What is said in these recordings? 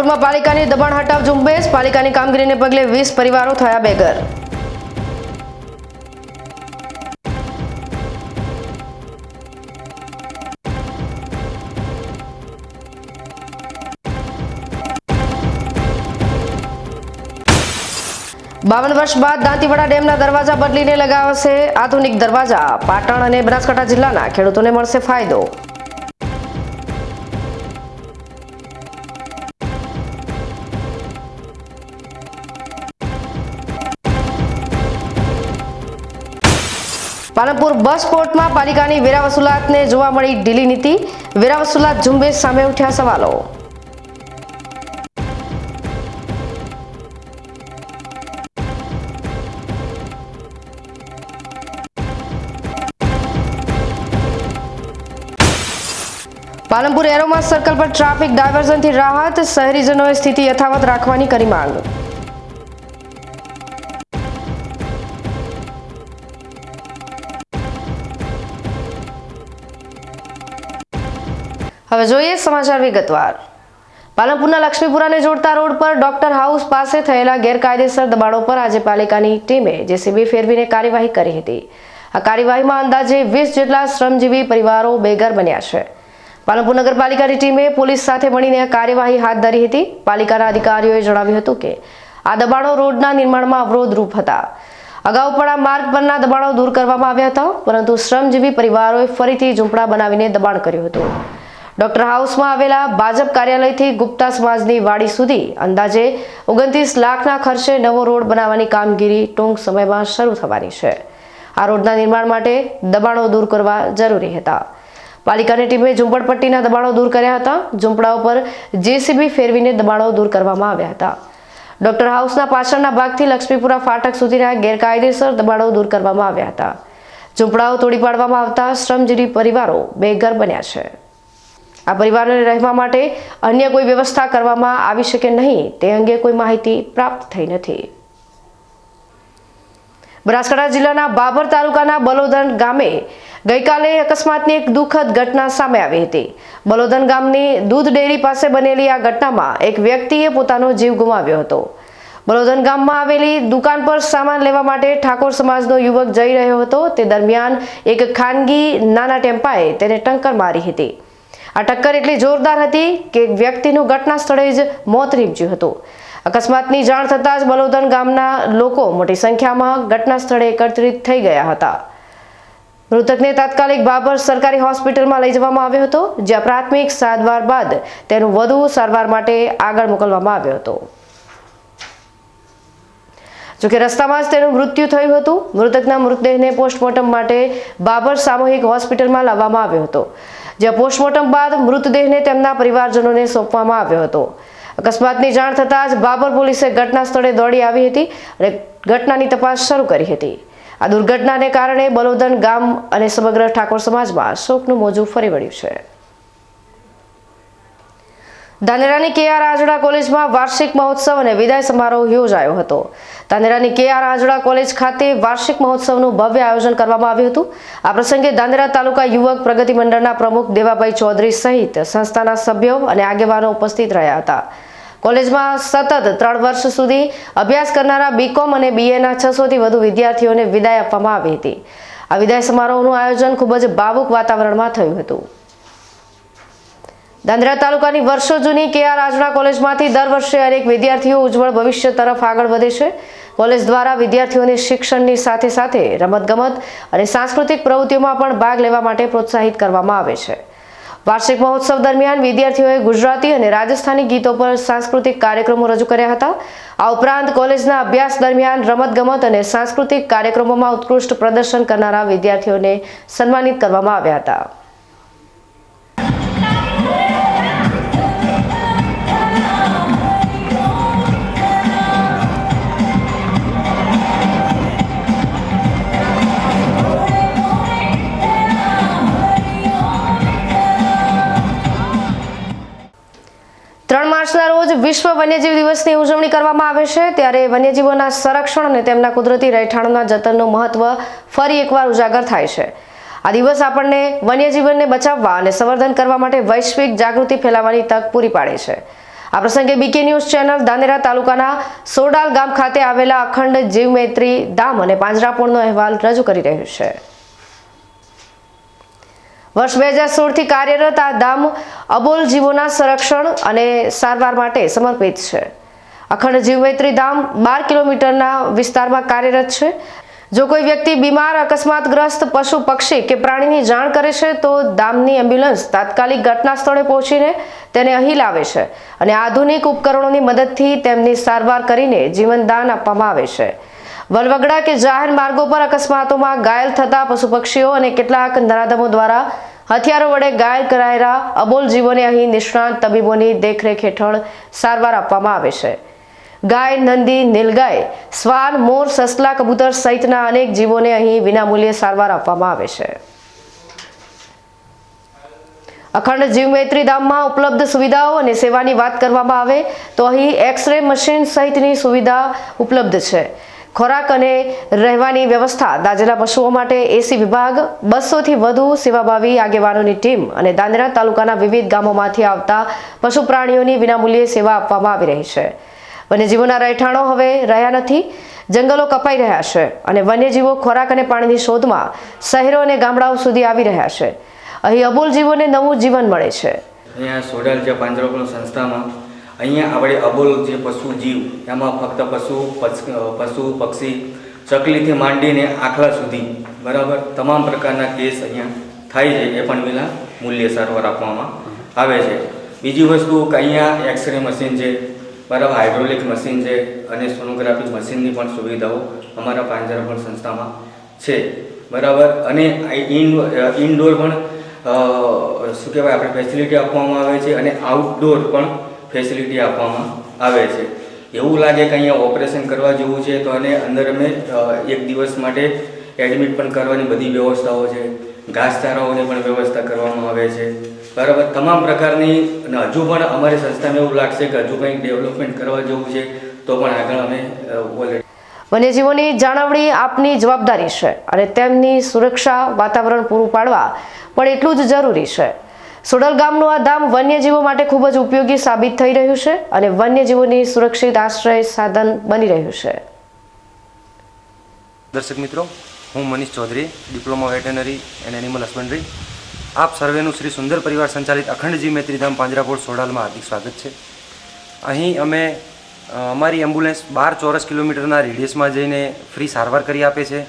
પાલનપુરમાં પાલિકાની દબાણ હટાવ ઝુંબેશ. પાલિકાની કામગીરીને પગલે વીસ પરિવારો થયા બેઘર. બાવન વર્ષ બાદ દાંતીવાડા ડેમના દરવાજા બદલીને લગાવશે આધુનિક દરવાજા. પાટણ અને બનાસકાંઠા જિલ્લાના ખેડૂતોને મળશે ફાયદો. પાલનપુર બસ પોર્ટમાં પાલિકાની વેરા વસૂલાતને જોવા મળી ઢીલી નીતિ. વેરા વસૂલાત ઝુંબેશ સામે ઉઠ્યા સવાલો. પાલનપુર એરોમાં સર્કલ પર ટ્રાફિક ડાયવર્ઝનથી રાહત. શહેરીજનોએ સ્થિતિ યથાવત રાખવાની કરી માંગ. હવે જોઈએ સમાચાર વિગતવાર. પાલનપુરના લક્ષ્મીપુરાને જોડતા રોડ પર ડોક્ટર હાઉસ પાસે થયેલા ગેરકાયદેસર દબાણો પર આજે પાલિકાની ટીમે જેસીબી ફેરવીને કાર્યવાહી કરી હતી. આ કાર્યવાહીમાં અંદાજે વીસ જેટલા શ્રમજીવી પરિવારો બેઘર બન્યા છે. પાલનપુર નગરપાલિકાની ટીમે પોલીસ સાથે મળીને કાર્યવાહી હાથ ધરી હતી. પાલિકાના અધિકારીઓએ જણાવ્યું હતું કે, આ દબાણો રોડના નિર્માણમાં અવરોધરૂપ હતા. અગાઉ પણ આ માર્ગ પરના દબાણો દૂર કરવામાં આવ્યા હતા, પરંતુ શ્રમજીવી પરિવારોએ ફરીથી ઝૂંપડા બનાવીને દબાણ કર્યું હતું. ડોક્ટર હાઉસમાં આવેલા ભાજપ કાર્યાલયથી ગુપ્તા સમાજની વાડી સુધી અંદાજે ઓગણત્રીસ લાખના ખર્ચે નવો રોડ બનાવવાની કામગીરી ટૂંક સમયમાં શરૂ થવાની છે. આ રોડના નિર્માણ માટે દબાણો દૂર કરવા જરૂરી હતા. પાલિકાની ટીમે ઝુંપડપટ્ટીના દબાણો દૂર કર્યા હતા. ઝૂંપડાઓ પર જેસીબી ફેરવીને દબાણો દૂર કરવામાં આવ્યા હતા. ડોક્ટર હાઉસના પાછળના ભાગથી લક્ષ્મીપુરા ફાટક સુધીના ગેરકાયદેસર દબાણો દૂર કરવામાં આવ્યા હતા. ઝૂંપડાઓ તોડી પાડવામાં આવતા શ્રમજીવી પરિવારો બેઘર બન્યા છે. આ પરિવારોને રહેવા માટે અન્ય કોઈ વ્યવસ્થા કરવામાં આવી શકે નહીં, તે અંગે કોઈ માહિતી પ્રાપ્ત થઈ નથી. બનાસકાંઠા જિલ્લાના બાબર તાલુકાના બલોદન ગામે ગઈકાલે અકસ્માતની એક દુઃખદ ઘટના સામે આવી હતી. બલોદન ગામની દૂધ ડેરી પાસે બનેલી આ ઘટનામાં એક વ્યક્તિએ પોતાનો જીવ ગુમાવ્યો હતો. બલોદન ગામમાં આવેલી દુકાન પર સામાન લેવા માટે ઠાકોર સમાજનો યુવક જઈ રહ્યો હતો. તે દરમિયાન એક ખાનગી નાના ટેમ્પાએ તેને ટંકર મારી હતી. આ ટક્કર એટલી જોરદાર હતી કે વ્યક્તિનું ઘટના સ્થળે જ મોત નીપજ્યું હતું. અકસ્માતની જાણ થતાં જ બલોદન ગામના લોકો મોટી સંખ્યામાં ઘટના સ્થળે એકત્રિત થઈ ગયા હતા. મૃતકને તાત્કાલિક બાબર સરકારી હોસ્પિટલમાં લઈ જવામાં આવ્યો હતો, જ્યાં પ્રાથમિક સારવાર બાદ તેનું વધુ સારવાર માટે આગળ મોકલવામાં આવ્યો હતો. જોકે રસ્તામાં જ તેનું મૃત્યુ થયું હતું, મૃતકના મૃતદેહને પોસ્ટમોર્ટમ માટે બાબર સામૂહિક હોસ્પિટલમાં લાવવામાં આવ્યો હતો. જ્યાં પોસ્ટમોર્ટમ બાદ મૃતદેહને તેમના પરિવારજનોને સોંપવામાં આવ્યો હતો. અકસ્માતની જાણ થતાં જ બાબર પોલીસે ઘટના સ્થળે દોડી આવી હતી અને ઘટનાની તપાસ શરૂ કરી હતી. આ દુર્ઘટનાને કારણે બલોદન ગામ અને સમગ્ર ઠાકોર સમાજમાં શોકનું મોજું ફરી વળ્યું છે. ધાનેરાની કે આર આજડા કોલેજમાં વાર્ષિક મહોત્સવ અને વિદાય સમારોહ યોજાયો હતો. ધાનેરાની કે આર આજડા કોલેજ ખાતે વાર્ષિક મહોત્સવનું ભવ્ય આયોજન કરવામાં આવ્યું હતું. આ પ્રસંગે ધાનેરા તાલુકા યુવક પ્રગતિ મંડળના પ્રમુખ દેવાભાઈ ચૌધરી સહિત સંસ્થાના સભ્યો અને આગેવાનો ઉપસ્થિત રહ્યા હતા. કોલેજમાં સતત ત્રણ વર્ષ સુધી અભ્યાસ કરનારા બીકોમ અને બીએના છસોથી વધુ વિદ્યાર્થીઓને વિદાય આપવામાં આવી હતી. આ વિદાય સમારોહનું આયોજન ખૂબ જ ભાવુક વાતાવરણમાં થયું હતું. દાંદ્રા તાલુકાની વર્ષો જૂની કે આર આજના કોલેજમાંથી દર વર્ષે અનેક વિદ્યાર્થીઓ ઉજ્જવળ ભવિષ્ય તરફ આગળ વધે છે. કોલેજ દ્વારા વિદ્યાર્થીઓને શિક્ષણની સાથે સાથે રમતગમત અને સાંસ્કૃતિક પ્રવૃત્તિઓમાં પણ ભાગ લેવા માટે પ્રોત્સાહિત કરવામાં આવે છે. વાર્ષિક મહોત્સવ દરમિયાન વિદ્યાર્થીઓએ ગુજરાતી અને રાજસ્થાની ગીતો પર સાંસ્કૃતિક કાર્યક્રમો રજૂ કર્યા હતા. આ ઉપરાંત કોલેજના અભ્યાસ દરમિયાન રમતગમત અને સાંસ્કૃતિક કાર્યક્રમોમાં ઉત્કૃષ્ટ પ્રદર્શન કરનારા વિદ્યાર્થીઓને સન્માનિત કરવામાં આવ્યા હતા. રોજ વિશ્વ વન્યજીવ દિવસની ઉજવણી કરવામાં આવે છે. ત્યારે વન્યજીવોના સંરક્ષણ અને તેમના કુદરતી રહેઠાણોના જતનનું મહત્વ ફરી એકવાર ઉજાગર થાય છે. આ દિવસ આપણને વન્યજીવનને બચાવવા અને સંવર્ધન કરવા માટે વૈશ્વિક જાગૃતિ ફેલાવવાની તક પૂરી પાડે છે. આ પ્રસંગે બીકે ન્યૂઝ ચેનલ ધાનેરા તાલુકાના સોડાલ ગામ ખાતે આવેલા અખંડ જીવમૈત્રી ધામ અને પાંજરાપોળનો અહેવાલ રજૂ કરી રહ્યું છે. વર્ષ બે હજાર સોળથી કાર્યરત આ ધામ અબોલ જીવોના સંરક્ષણ અને સારવાર માટે સમર્પિત છે. અખંડ જીવમૈત્રી ધામ બાર કિલોમીટરના વિસ્તારમાં કાર્યરત છે. જો કોઈ વ્યક્તિ બીમાર, અકસ્માતગ્રસ્ત, પશુ, પક્ષી કે પ્રાણીની જાણ કરે છે, તો ધામની એમ્બ્યુલન્સ તાત્કાલિક ઘટના સ્થળે પહોંચીને તેને અહીં લાવે છે અને આધુનિક ઉપકરણોની મદદથી તેમની સારવાર કરીને જીવનદાન આપવામાં આવે છે. વલવગડા કે જાહેર માર્ગો પર અકસ્માતોમાં ઘાયલ થતા પશુ પક્ષીઓ અને કેટલાક નરાધમો દ્વારા હથિયારો વડે ઘાયલ કરાયેલા અબોલ જીવોને અહીં નિષ્ણાંત તબીબોની દેખરેખ હેઠળ સારવાર આપવામાં આવે છે. ગાય નંદી નીલગાય શ્વાન મોર, સસલા, કબૂતર સહિતના અનેક જીવોને અહીં વિનામૂલ્યે સારવાર આપવામાં આવે છે. અખંડ જીવમૈત્રી ધામમાં ઉપલબ્ધ સુવિધાઓ અને સેવાની વાત કરવામાં આવે તો અહીં એક્સરે મશીન સહિતની સુવિધા ઉપલબ્ધ છે. ખોરાક અને રહેવાની વ્યવસ્થા દાજેલા પશુઓ માટે એસી વિભાગ બસોથી વધુ સેવાભાવી આગેવાનોની ટીમ અને દાંદરા તાલુકાના વિવિધ ગામોમાંથી આવતા પશુ પ્રાણીઓની વિનામૂલ્યે સેવા આપવામાં આવી રહી છે. વન્યજીવોના રહેઠાણો હવે રહ્યા નથી, જંગલો કપાઈ રહ્યા છે અને વન્યજીવો ખોરાક અને પાણીની શોધમાં શહેરો અને ગામડાઓ સુધી આવી રહ્યા છે. અહીં અબોલ જીવોને નવું જીવન મળે છે. અહીંયા સોડલ જે પાંજરાપોળ સંસ્થામાં અહીંયા આપણે અબોલ જે પશુ જીવ, એમાં ફક્ત પશુ પશુ, પક્ષી, ચકલીથી માંડીને આખલા સુધી, બરાબર? તમામ પ્રકારના કેસ અહીંયા થાય છે, એ પણ વિના મૂલ્ય સારવાર આપવામાં આવે છે. બીજી વસ્તુ, કે અહીંયા એક્સરે મશીન છે, બરાબર? હાઇડ્રોલિક મશીન છે, અને સોનોગ્રાફી મશીનની પણ સુવિધાઓ અમારા પાંજરાપણ સંસ્થામાં છે, બરાબર? અને ઇન્ડોર પણ શું કહેવાય? આપણે ફેસિલિટી આપવામાં આવે છે, અને આઉટડોર પણ ફેસિલિટી આપવામાં આવે છે. એવું લાગે કે અહીંયા ઓપરેશન કરવા જેવું છે તો અને અંદર અમે એક દિવસ માટે એડમિટ પણ કરવાની બધી વ્યવસ્થાઓ છે. ઘાસચારાઓની પણ વ્યવસ્થા કરવામાં આવે છે. બરાબર? તમામ પ્રકારની, અને હજુ પણ અમારી સંસ્થામાં એવું લાગશે કે હજુ કંઈક ડેવલપમેન્ટ કરવા જેવું છે, તો પણ આગળ અમે ઓલરેડી વન્યજીવોની જાળવણી આપની જવાબદારી છે અને તેમની સુરક્ષા વાતાવરણ પૂરું પાડવા પણ એટલું જ જરૂરી છે. સોડલ ગામનું આ ધામ વન્યજીવો માટે ખૂબ જ ઉપયોગી સાબિત થઈ રહ્યું છે અને વન્યજીવોની સુરક્ષિત આશ્રય સાધન બની રહ્યું છે. દર્શક મિત્રો, હું Manish Chaudhary, diploma veterinary and animal husbandry આપ સર્વેનું શ્રી સુંદર પરિવાર સંચાલિત અખંડજી મૈત્રીધામ પાંજરાપોળ સોડાલમાં હાર્દિક સ્વાગત છે. અહીં અમે અમારી એમ્બ્યુલન્સ બાર ચોરસ કિલોમીટરના રેડિયસમાં જઈને ફ્રી સારવાર કરી આપે છે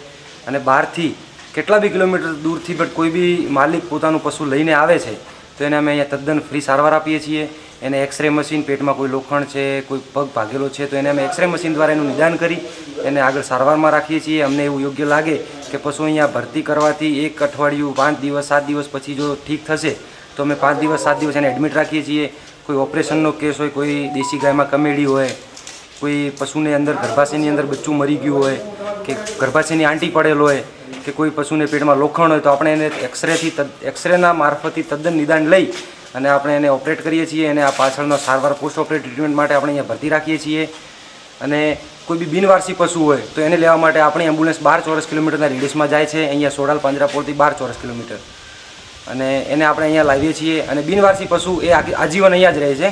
અને બહારથી કેટલા બી કિલોમીટર દૂરથી બટ કોઈ બી માલિક પોતાનું પશુ લઈને આવે છે તો એને અમે અહીંયા તદ્દન ફ્રી સારવાર આપીએ છીએ. એને એક્સરે મશીન પેટમાં કોઈ લોખંડ છે, કોઈ પગ ભાગેલો છે, તો એને અમે એક્સરે મશીન દ્વારા એનું નિદાન કરી એને આગળ સારવારમાં રાખીએ છીએ. અમને એવું યોગ્ય લાગે કે પશુ અહીંયા ભરતી કરવાથી એક અઠવાડિયું, પાંચ દિવસ, સાત દિવસ પછી જો ઠીક થશે, તો અમે પાંચ દિવસ, સાત દિવસ એને એડમિટ રાખીએ છીએ. કોઈ ઓપરેશનનો કેસ હોય, કોઈ દેશી ગાયમાં કમેડી હોય કોઈ પશુને અંદર ગર્ભાશયની અંદર બચ્ચું મરી ગયું હોય કે ગર્ભાશયની આંટી પડેલ હોય કે કોઈ પશુને પેટમાં લોખંડ હોય તો આપણે એને એક્સરેથી એક્સરેના મારફતથી તદ્દન નિદાન લઈ અને આપણે એને ઓપરેટ કરીએ છીએ અને આ પાછળનો સારવાર પોસ્ટ ઓપરેટ ટ્રીટમેન્ટ માટે આપણે અહીંયા ભરતી રાખીએ છીએ. અને કોઈ બી બિનવારસી પશુ હોય તો એને લેવા માટે આપણી એમ્બ્યુલન્સ બાર ચોરસ કિલોમીટરના રેડિયસમાં જાય છે, અહીંયા સોડાલ પાંજરાપોળથી બાર ચોરસ કિલોમીટર. અને એને આપણે અહીંયા લાવીએ છીએ અને બિનવારસી પશુ એ આજીવન અહીંયા જ રહે છે.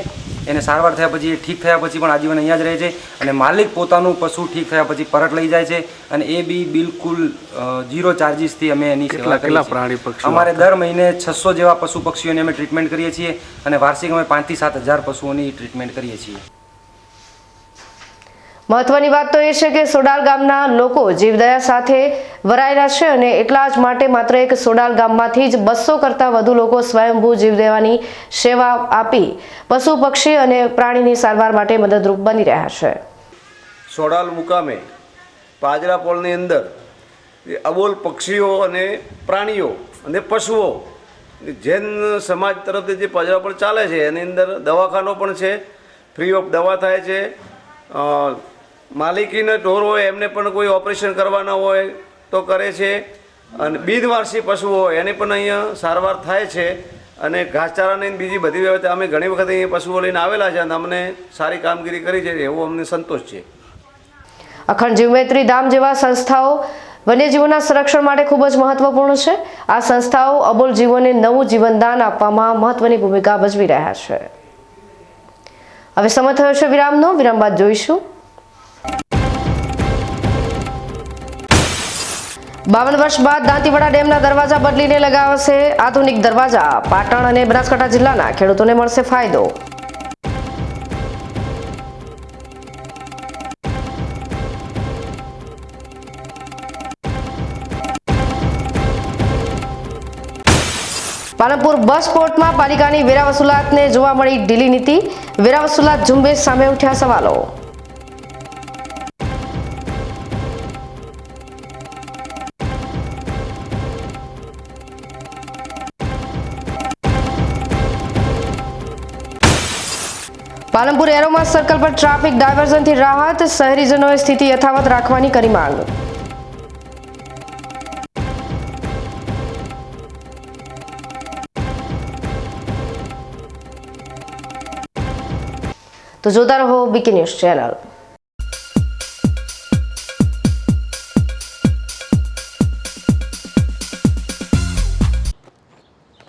એને સારવાર થયા પછી એ ઠીક થયા પછી પણ આજીવન અહીંયા જ રહે છે અને માલિક પોતાનું પશુ ઠીક થયા પછી પરત લઈ જાય છે અને એ બી બિલકુલ ઝીરો ચાર્જિસથી અમે એની સેવા કેટલા. પ્રાણી પક્ષી અમારે દર મહિને છસો જેવા પશુ પક્ષીઓની અમે ટ્રીટમેન્ટ કરીએ છીએ અને વાર્ષિક અમે પાંચથી સાત હજાર પશુઓની ટ્રીટમેન્ટ કરીએ છીએ મહત્વની વાત તો એ છે કે સોડાલ ગામના લોકો જીવદયા સાથે વરાયેલા છે અને એટલા જ માટે માત્ર એક સોડાલ ગામમાંથી જ બસો કરતાં વધુ લોકો સ્વયંભૂ જીવદેવાની સેવા આપી પશુ પક્ષી અને પ્રાણીની સારવાર માટે મદદરૂપ બની રહ્યા છે. સોડાલ મુકામે પાજરા પોળની અંદર અબોલ પક્ષીઓ અને પ્રાણીઓ અને પશુઓ, જૈન સમાજ તરફથી જે પાજરાપોળ ચાલે છે, એની અંદર દવાખાનો પણ છે, ફ્રી ઓફ દવા થાય છે માલિકીના ઢોર હોય, એમને પણ કોઈ ઓપરેશન કરવાના હોય તો કરે છે. અને બિનવારસી પશુઓ હોય, એને પણ અહીંયા સારવાર થાય છે. અને ઘાસચારાની બીજી બધી વ્યવસ્થા, અમે ઘણી વખત અહીંયા પશુઓ લઈને આવેલા છે અને અમને સારી કામગીરી કરી છે, એવો અમને સંતોષ છે. અખંડ જીવમૈત્રી ધામ જેવા સંસ્થાઓ વન્યજીવોના સંરક્ષણ માટે ખૂબ જ મહત્વપૂર્ણ છે. આ સંસ્થાઓ અબોલ જીવોને નવું જીવનદાન આપવામાં મહત્વની ભૂમિકા ભજવી રહ્યા છે. હવે સમય થયો છે વિરામનો. વિરામ બાદ જોઈશું. બાવન વર્ષ બાદ દાંતીવાડા ડેમના દરવાજા બદલીને લગાવશે આધુનિક દરવાજા. પાટણ અને બનાસકાંઠા જિલ્લાના ખેડૂતોને મળશે ફાયદો. પાલનપુર બસ પોર્ટમાં પાલિકાની વેરા વસૂલાતને જોવા મળી ઢીલી નીતિ. વેરા વસૂલાત ઝુંબેશ સામે ઉઠ્યા સવાલો. પાલનપુર એરોમાસ સર્કલ પર ટ્રાફિક ડાયવર્ઝનથી રાહત, શહેરીજનોએ સ્થિતિ યથાવત રાખવાની કરી માંગ. તો જોતા રહો BK news channel.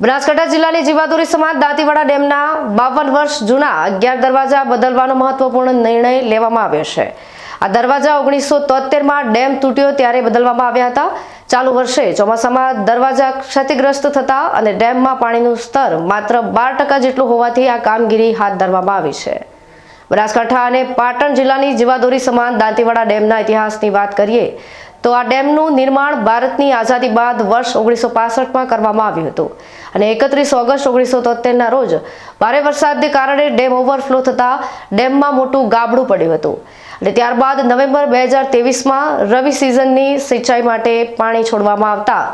બનાસકાંઠા જિલ્લાની જીવાદોરી સમાજ દાંતીવાડા ડેમના બાવન વર્ષ જૂના અગિયાર દરવાજા બદલવાનો મહત્વપૂર્ણ નિર્ણય લેવામાં આવ્યો છે. આ દરવાજા ઓગણીસો તોતેરમાં ડેમ તૂટ્યો ત્યારે બદલવામાં આવ્યા હતા. ચાલુ વર્ષે ચોમાસામાં દરવાજા ક્ષતિગ્રસ્ત થતા અને ડેમમાં પાણીનું સ્તર માત્ર બાર ટકા જેટલું હોવાથી આ કામગીરી હાથ ધરવામાં આવી છે. બનાસકાંઠા અને પાટણ જિલ્લાની જીવાદોરી સમાન દાંતીવાડા ડેમના ઇતિહાસની વાત કરીએ, તો આ ડેમનું નિર્માણ ભારતની આઝાદી બાદ વર્ષ ઓગણીસો પાસઠમાં કરવામાં આવ્યું હતું. અને એકત્રીસ ઓગસ્ટ ઓગણીસો તોતેરના રોજ ભારે વરસાદને કારણે ડેમ ઓવરફ્લો થતાં ડેમમાં મોટું ગાબડું પડ્યું હતું. અને ત્યારબાદ નવેમ્બર બે હજાર તેવીસમાં રવિ સિઝનની સિંચાઈ માટે પાણી છોડવામાં આવતા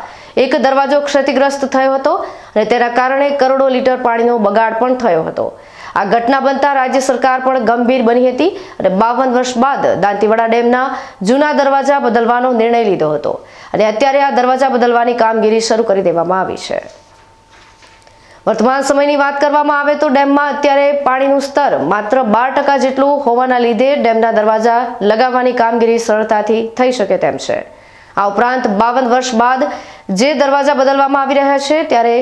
એક દરવાજો ક્ષતિગ્રસ્ત થયો હતો અને તેના કારણે કરોડો લીટર પાણીનો બગાડ પણ થયો હતો. આ ઘટના બનતા રાજ્ય સરકાર પણ ગંભીર બની હતી અને બાવન વર્ષ બાદ દાંતીવાડા ડેમના જૂના દરવાજા બદલવાનો નિર્ણય લીધો હતો. અને અત્યારે આ દરવાજા બદલવાની કામગીરી શરૂ કરી દેવામાં આવી છે. વર્તમાન સમયની વાત કરવામાં આવે તો ડેમમાં અત્યારે પાણીનું સ્તર માત્ર બાર ટકા જેટલું હોવાના લીધે ડેમના દરવાજા લગાવવાની કામગીરી સરળતાથી થઈ શકે તેમ છે. આ ઉપરાંત બાવન વર્ષ બાદ જે દરવાજા બદલવામાં આવી રહ્યા છે ત્યારે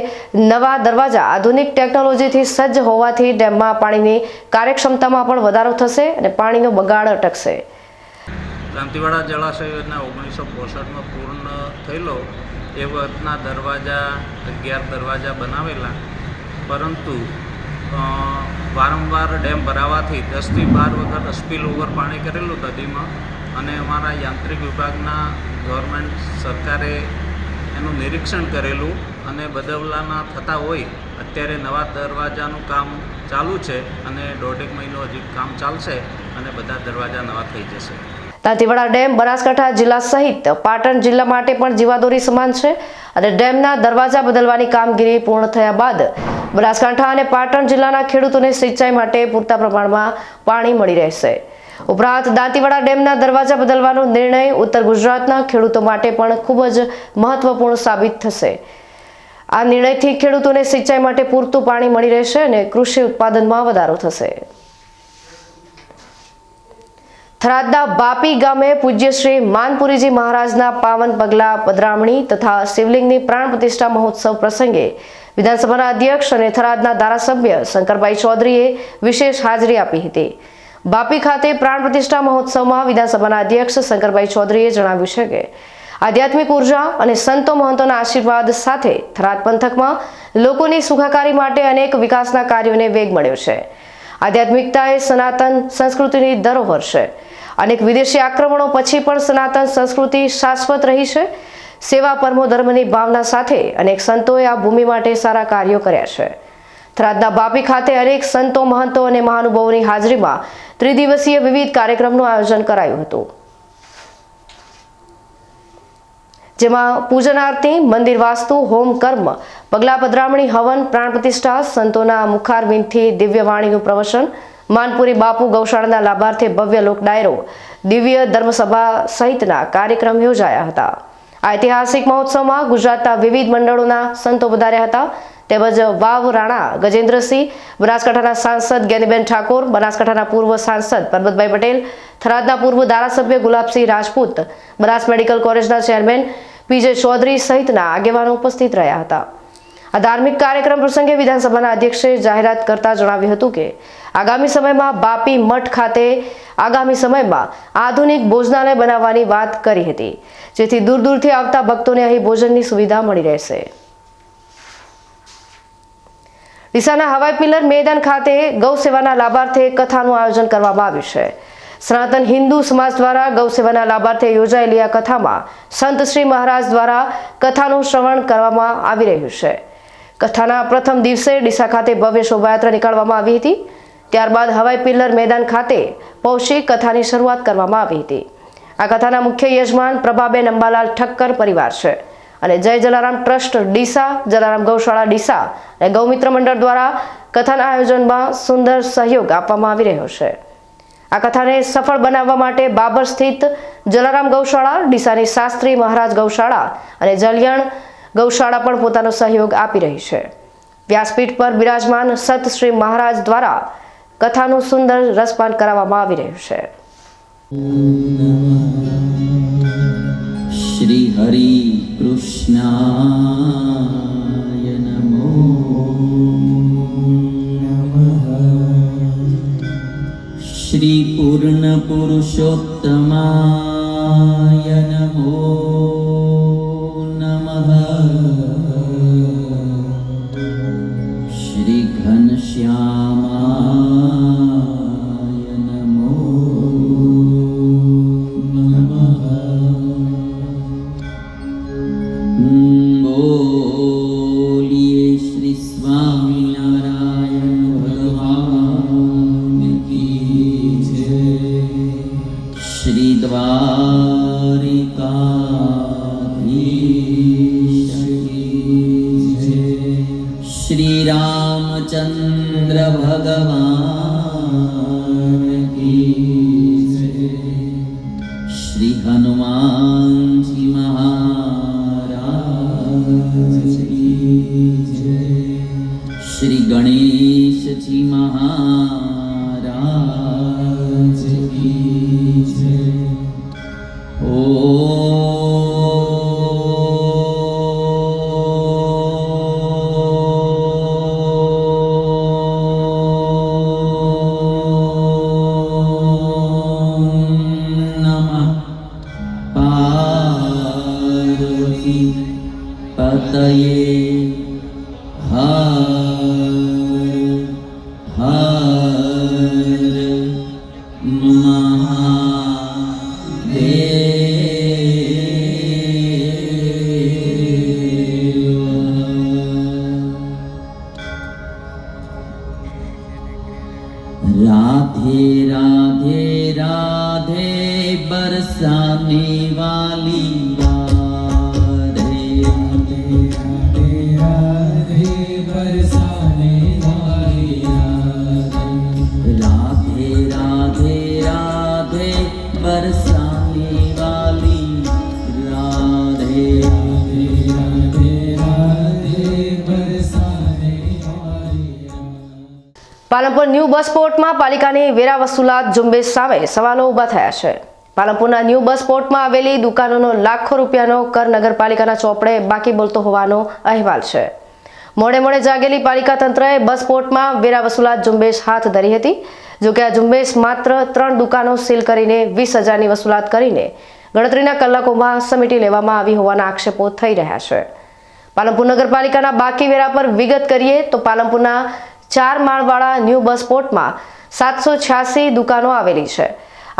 નવા દરવાજા આધુનિક ટેકનોલોજીથી સજ્જ હોવાથી ડેમમાં પાણીની કાર્યક્ષમતામાં પણ વધારો થશે અને પાણીનો બગાડ અટકશે. દાંતીવાડા જળાશય યોજના ઓગણીસો પોસઠમાં પૂર્ણ થયેલો એ વખતના દરવાજા, અગિયાર દરવાજા બનાવેલા પરંતુ વારંવાર ડેમ ભરાવાથી દસથી બાર વખત સ્પીલ ઓવર પાણી કરેલું નદીમાં અને અમારા યાંત્રિક વિભાગના ગવર્મેન્ટ સરકારે એનું નિરીક્ષણ કરેલું અને બદલવાના થતા હોય અત્યારે નવા દરવાજાનું કામ ચાલુ છે અને દોઢેક મહિનો હજી કામ ચાલશે અને બધા દરવાજા નવા થઈ જશે. દાંતીવાડા ડેમ, બનાસકાંઠા જિલ્લા સહિત પાટણ જિલ્લા માટે પણ જીવાદોરી સમાન છે અને ડેમના દરવાજા બદલવાની કામગીરી પૂર્ણ થયા બાદ બનાસકાંઠા અને પાટણ જિલ્લાના ખેડૂતોને સિંચાઈ માટે પૂરતા પ્રમાણમાં પાણી મળી રહેશે. ઉપરાંત દાંતીવાડા ડેમના દરવાજા બદલવાનો નિર્ણય ઉત્તર ગુજરાતના ખેડૂતો માટે પણ ખૂબ જ મહત્વપૂર્ણ સાબિત થશે. આ નિર્ણયથી ખેડૂતોને સિંચાઈ માટે પૂરતું પાણી મળી રહેશે અને કૃષિ ઉત્પાદનમાં વધારો થશે. થરાદના બાપી ગામે પૂજ્ય શ્રી માનપુરીજી મહારાજના પાવન પગલા પધરામણી તથા શિવલિંગની પ્રાણ પ્રતિષ્ઠા મહોત્સવ પ્રસંગે વિધાનસભાના અધ્યક્ષ અને થરાદના ધારાસભ્ય શંકરભાઈ ચૌધરીએ વિશેષ હાજરી આપી હતી. બાપી ખાતે પ્રાણ પ્રતિષ્ઠા મહોત્સવમાં વિધાનસભાના અધ્યક્ષ શંકરભાઈ ચૌધરીએ જણાવ્યું છે કે, આધ્યાત્મિક ઊર્જા અને સંતો મહંતોના આશીર્વાદ સાથે થરાદ પંથકમાં લોકોની સુખાકારી માટે અનેક વિકાસના કાર્યોને વેગ મળ્યો છે. આધ્યાત્મિકતા એ સનાતન સંસ્કૃતિની ધરોહર છે અનેક વિદેશી આક્રમણો પછી પણ સનાતન સંસ્કૃતિ શાશ્વત રહી છે. સેવા પરમો ધર્મની ભાવના સાથે અનેક સંતોએ આ ભૂમિ માટે સારા કાર્યો કર્યા છે. થરાદના બાપી ખાતે અનેક સંતો, મહંતો અને મહાનુભાવોની હાજરીમાં ત્રિદિવસીય વિવિધ કાર્યક્રમનું આયોજન કરાયું હતું. જેમાં પૂજન આરતી, મંદિર વાસ્તુ, હોમ કર્મ, પગલા પધરામણી, હવન, પ્રાણ પ્રતિષ્ઠા, સંતોના મુખારવિંદથી દિવ્ય વાણીનું પ્રવચન માનપુરી બાપુ ગૌશાળાના લાભાર્થે ભવ્ય લોક ડાયરો, દિવ્ય ધર્મસભા સહિતના કાર્યક્રમ યોજાયા હતા. ઐતિહાસિક મહોત્સવમાં ગુજરાતના વિવિધ મંડળોના સંતો વધાર્યા હતા. તેમજ વાવ રાણા ગજેન્દ્રસિંહ, બનાસકાંઠાના સાંસદ જ્ઞાનીબેન ઠાકોર, બનાસકાંઠાના પૂર્વ સાંસદ પરબતભાઈ પટેલ, થરાદના પૂર્વ ધારાસભ્ય ગુલાબસિંહ રાજપૂત, બનાસ મેડિકલ કોલેજના ચેરમેન પીજે ચૌધરી સહિતના આગેવાનો ઉપસ્થિત રહ્યા હતા. આ ધાર્મિક કાર્યક્રમ પ્રસંગે વિધાનસભાના અધ્યક્ષે જાહેરાત કરતા જણાવ્યું હતું કે આગામી સમયમાં બાપી મઠ ખાતે આગામી સમયમાં આધુનિક ભોજનાલય બનાવવાની વાત કરી હતી. જેથી દૂર દૂરથી આવતા ભક્તોને અહીં ભોજનની સુવિધા મળી રહેશે. ડીસાના હવાઈ પિલર મેદાન ખાતે ગૌ સેવાના લાભાર્થે કથાનું આયોજન કરવામાં આવ્યું છે. સનાતન હિન્દુ સમાજ દ્વારા ગૌ સેવાના લાભાર્થે યોજાયેલી આ કથામાં સંત શ્રી મહારાજ દ્વારા કથાનું શ્રવણ કરવામાં આવી રહ્યું છે. કથાના પ્રથમ દિવસે ડીસા ખાતે ભવ્ય શોભાયાત્રા નીકાળવામાં આવી હતી. ત્યારબાદ હવાઈ પિલ્લર મેદાન ખાતે પૌષિક કથાની શરૂઆત કરવામાં આવી હતી. આ કથાના મુખ્ય યજમાન પ્રભાબેન અંબાલાલ ઠક્કર પરિવાર છે અને જય જલારામ ટ્રસ્ટ ડીસા, જલારામ ગૌશાળા ડીસા અને ગૌમિત્ર મંડળ દ્વારા કથાના આયોજનમાં સુંદર સહયોગ આપવામાં આવી રહ્યો છે. આ કથાને સફળ બનાવવા માટે બાબર સ્થિત જલારામ ગૌશાળા, ડીસાની શાસ્ત્રી મહારાજ ગૌશાળા અને જલિયણ ગૌશાળા પણ પોતાનો સહયોગ આપી રહી છે. વ્યાસપીઠ પર બિરાજમાન સત શ્રી મહારાજ દ્વારા કથાનું સુંદર રસપાન કરાવવામાં આવી રહ્યું છે. શ્રી હરિ કૃષ્ણાય નમો. શ્રી પૂર્ણ પુરુષોત્તમાય નમો શ્રી દ્વારિકા શ્રી રામચંદ્ર ભગવાન પોર્ટમાં પાલિકાની વેરા વસૂલાત ઝુંબેશ સામે સવાલો ઊભા થયા છે. પાલનપુરના ન્યૂ બસ પોર્ટમાં આવેલી દુકાનોનો લાખો રૂપિયાનો કર નગરપાલિકાના ચોપડે બાકી બોલતો હોવાનો અહેવાલ છે. મોડે મોડે જાગેલી પાલિકા તંત્રએ બસ પોર્ટમાં વેરા વસૂલાત ઝુંબેશ હાથ ધરી હતી. જોકે આ ઝુંબેશ માત્ર ત્રણ દુકાનો સીલ કરીને વીસ હજારની વસૂલાત કરીને ગણતરીના કલાકોમાં સમેટી લેવામાં આવી હોવાના આક્ષેપો થઈ રહ્યા છે. પાલનપુર નગરપાલિકાના બાકી વેરા પર વિગત કરીએ તો પાલનપુરના ચાર માળવાળા ન્યૂ બસ પોર્ટમાં સાતસો છ્યાસી દુકાનો આવેલી છે.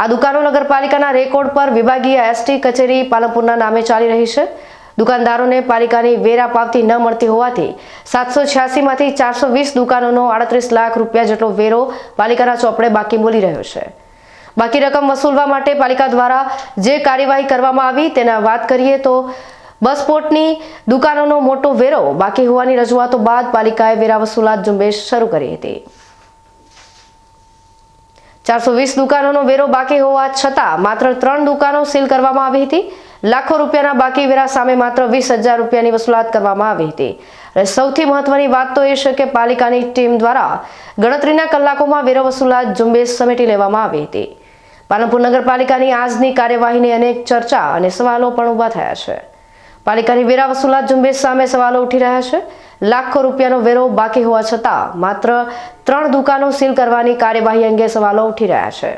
આ દુકાનો નગરપાલિકાના રેકોર્ડ પર વિભાગીય એસટી કચેરી પાલનપુરના નામે ચાલી રહી છે. દુકાનદારોને પાલિકાની વેરા પાવતી ન મળતી હોવાથી સાતસો છ્યાસીમાંથી ચારસો વીસ દુકાનોનો આડત્રીસ લાખ રૂપિયા જેટલો વેરો પાલિકાના ચોપડે બાકી બોલી રહ્યો છે. બાકી રકમ વસૂલવા માટે પાલિકા દ્વારા જે કાર્યવાહી કરવામાં આવી તેના વાત કરીએ તો બસપોર્ટની દુકાનોનો મોટો વેરો બાકી હોવાની રજૂઆતો બાદ પાલિકાએ વેરા વસૂલાત ઝુંબેશ શરૂ કરી હતી. ચારસો વીસ દુકાનોનો વેરો બાકી હોવા છતાં માત્ર ત્રણ દુકાનો સીલ કરવામાં આવી હતી. લાખો રૂપિયાના બાકી વેરા સામે માત્ર વીસ હજાર રૂપિયાની વસૂલાત કરવામાં આવી હતી. અને સૌથી મહત્વની વાત તો એ છે કે પાલિકાની ટીમ દ્વારા ગણતરીના કલાકોમાં વેરો વસૂલાત ઝુંબેશ સમેટી લેવામાં આવી હતી. પાલનપુર નગરપાલિકાની આજની કાર્યવાહીની અનેક ચર્ચા અને સવાલો પણ ઊભા થયા છે. પાલિકાની વેરા વસૂલાત ઝુંબેશ સામે સવાલો ઉઠી રહ્યા છે. લાખો રૂપિયાનો વેરો બાકી હોવા છતાં માત્ર ત્રણ દુકાનો સીલ કરવાની કાર્યવાહી અંગે સવાલો ઉઠી રહ્યા છે.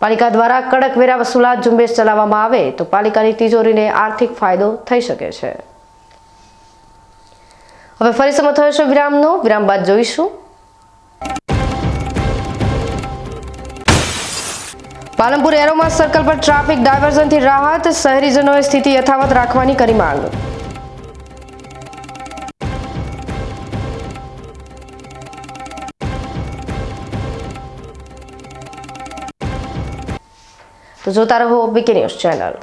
પાલિકા દ્વારા કડક વેરા વસૂલાત ઝુંબેશ ચલાવવામાં આવે તો પાલિકાની તિજોરીને આર્થિક ફાયદો થઈ શકે છે. હવે ફરી સમય થયો છે વિરામનો. વિરામ બાદ જોઈશું. પાલનપુર એરોમાં સર્કલ પર ટ્રાફિક ડાયવર્ઝનથી રાહત, શહેરીજનોએ સ્થિતિ યથાવત રાખવાની કરી માંગ. તો જોતા રહો બીકે ન્યૂઝ ચેનલ.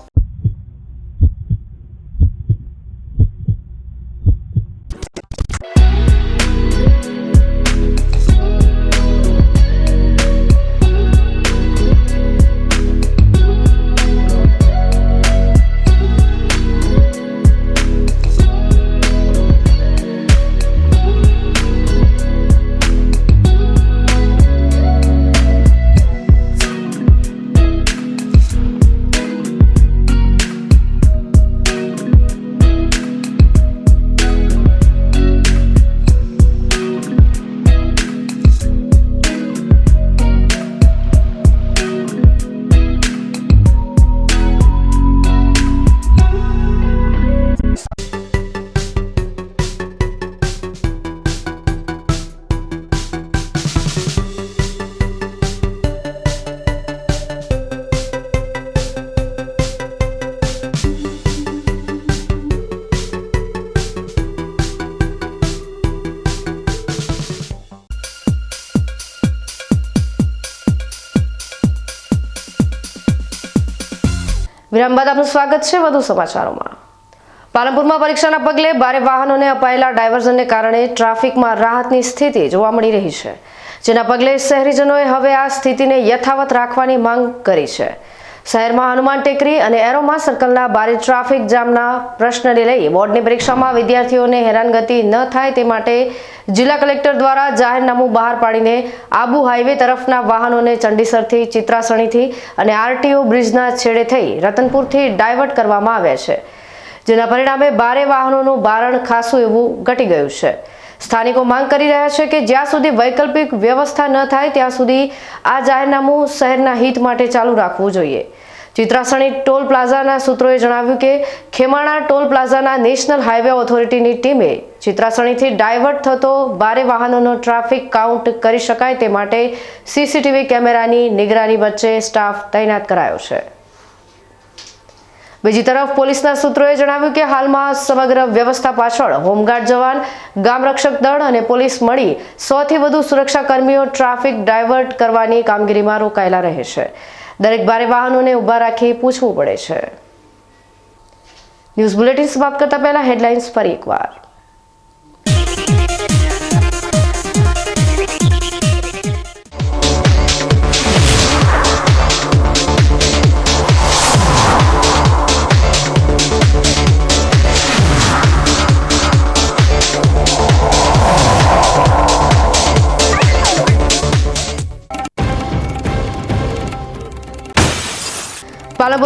વિરામ બાદ આપનું સ્વાગત છે વધુ સમાચારોમાં. પાલનપુરમાં પરીક્ષાના પગલે ભારે વાહનોને અપાયેલા ડાયવર્ઝનને કારણે ટ્રાફિકમાં રાહતની સ્થિતિ જોવા મળી રહી છે. જેના પગલે શહેરીજનોએ હવે આ સ્થિતિને યથાવત રાખવાની માંગ કરી છે. શહેરમાં હનુમાન ટેકરી અને એરોમા સર્કલના ભારે ટ્રાફિક જામના પ્રશ્નને લઈ બોર્ડની પરીક્ષામાં વિદ્યાર્થીઓને હેરાનગતિ ન થાય તે માટે જિલ્લા કલેક્ટર દ્વારા જાહેરનામું બહાર પાડીને આબુ હાઈવે તરફના વાહનોને ચંડીસરથી ચિત્રાસણીથી અને આરટીઓ બ્રિજના છેડે થઈ રતનપુરથી ડાયવર્ટ કરવામાં આવ્યા છે, જેના પરિણામે ભારે વાહનોનું ભારણ ખાસું એવું ઘટી ગયું છે. સ્થાનિકો માંગ કરી રહ્યા છે કે જ્યાં સુધી વૈકલ્પિક વ્યવસ્થા ન થાય, ત્યાં સુધી આ જાહેરનામું શહેરના હિત માટે ચાલુ રાખવું જોઈએ. ચિત્રાસણી ટોલ પ્લાઝાના સૂત્રોએ જણાવ્યું કે ખેમાણા ટોલ પ્લાઝાના નેશનલ હાઈવે ઓથોરિટીની ટીમે ચિત્રાસણીથી ડાયવર્ટ થતો ભારે વાહનોનો ટ્રાફિક કાઉન્ટ કરી શકાય તે માટે સીસીટીવી કેમેરાની નિગરાની વચ્ચે સ્ટાફ તૈનાત કરાયો છે. બીજી તરફ પોલીસના સૂત્રોએ જણાવ્યું કે હાલમાં સમગ્ર વ્યવસ્થા પાછળ હોમગાર્ડ જવાન, ગામ રક્ષક દળ અને પોલીસ મળી સોથી વધુ સુરક્ષા કર્મીઓ ટ્રાફિક ડાયવર્ટ કરવાની કામગીરીમાં રોકાયેલા રહે છે. દરેક ભારે વાહનોને ઊભા રાખી પૂછવું પડે છે. ન્યૂઝ બુલેટિન સમાપ્ત કરતા પહેલા હેડલાઇન્સ ફરી એકવાર.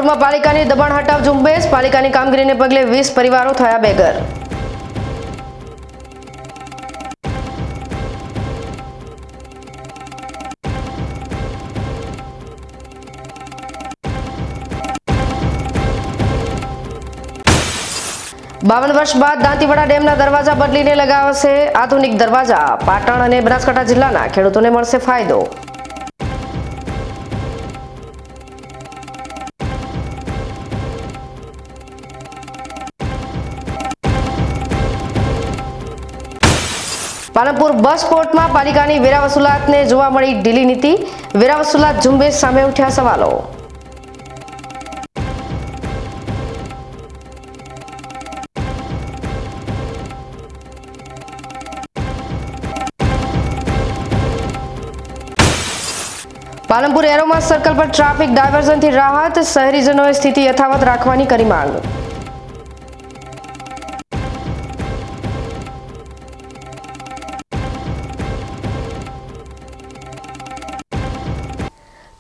પાલનપુરમાં પાલિકાની દબાણ હટાવ ઝુંબેશ. પાલિકાની કામગીરીને પગલે વીસ પરિવારો થયા બેઘર. બાવન વર્ષ બાદ દાંતીવાડા ડેમના દરવાજા બદલીને લગાવશે આધુનિક દરવાજા. પાટણ અને બનાસકાંઠા જિલ્લાના ખેડૂતોને મળશે ફાયદો. પાલનપુર બસ પોર્ટમાં પાલિકાની વેરા વસૂલાતને જોવા મળી ઢીલી નીતિ. વેરા વસૂલાત ઝુંબેશ સામે ઉઠ્યા સવાલો. પાલનપુર એરોમા સર્કલ પર ટ્રાફિક ડાયવર્ઝનથી રાહત. શહેરીજનોએ સ્થિતિ યથાવત રાખવાની કરી માંગ.